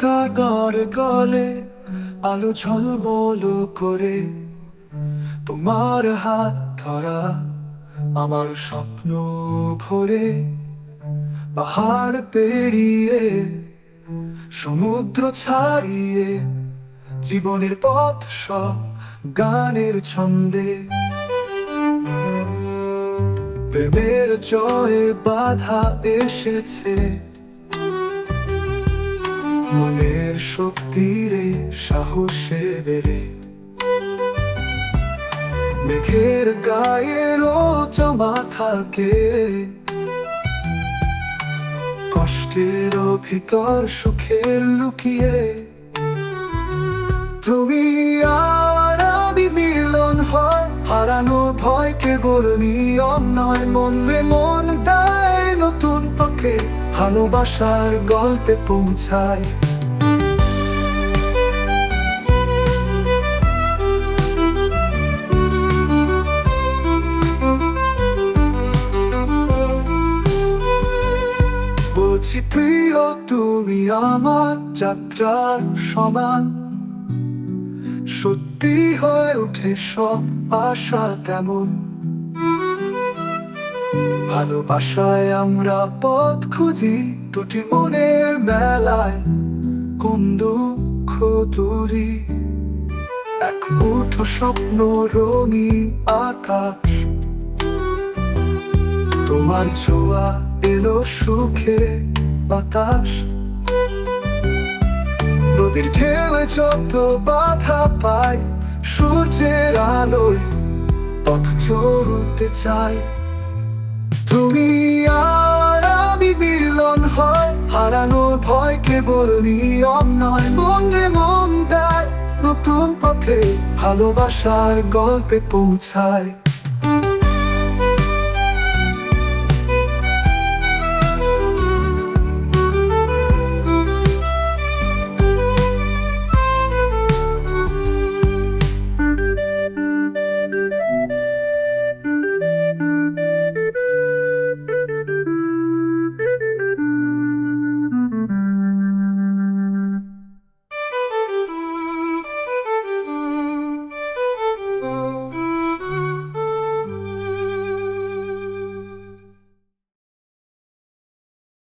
সাগর গলে আলো ঝলমল করে। তোমার হাত ধরা আমার স্বপ্ন ভরে। পাহাড় পেরিয়ে, সমুদ্র ছাড়িয়ে, জীবনের পথ সব গানের ছন্দে। প্রেমের জয়ে বাধা এসেছে। মনের শক্তিরে, সাহসে বেড়ে। মেঘের গায়েরও জমা থাকে। কষ্টের ভিতর সুখের লুকিয়ে। তুমি আর আমি মিলন হয়, হারানো ভয় কেবল নিয়ম নয়। মন রে মন দেয় নতুন পক্ষে ভালোবাসার গল্পে পৌঁছায়। তুমি আমার যাত্রার সমান। সত্যি হয়ে ওঠে সব আশা তেমন। ভালোবাসায় আমরা পথ খুঁজি দুটি মনের মেলায়। কোন দুঃখ দূরি? এক মুঠো স্বপ্ন রঙিন আকাশ। তোমার ছোঁয়া এলো সুখে। বাতাস। নদীর ঢেউয়ে যত বাধা পায়, সূর্যের আলোয় পথ চলতে চাই তুমি আর আমি মিলন হয়, হারানোর ভয় কেবল নিয়ম নয়, মন মন দেয়, নতুন পথে ভালোবাসার গল্পে পৌঁছায়।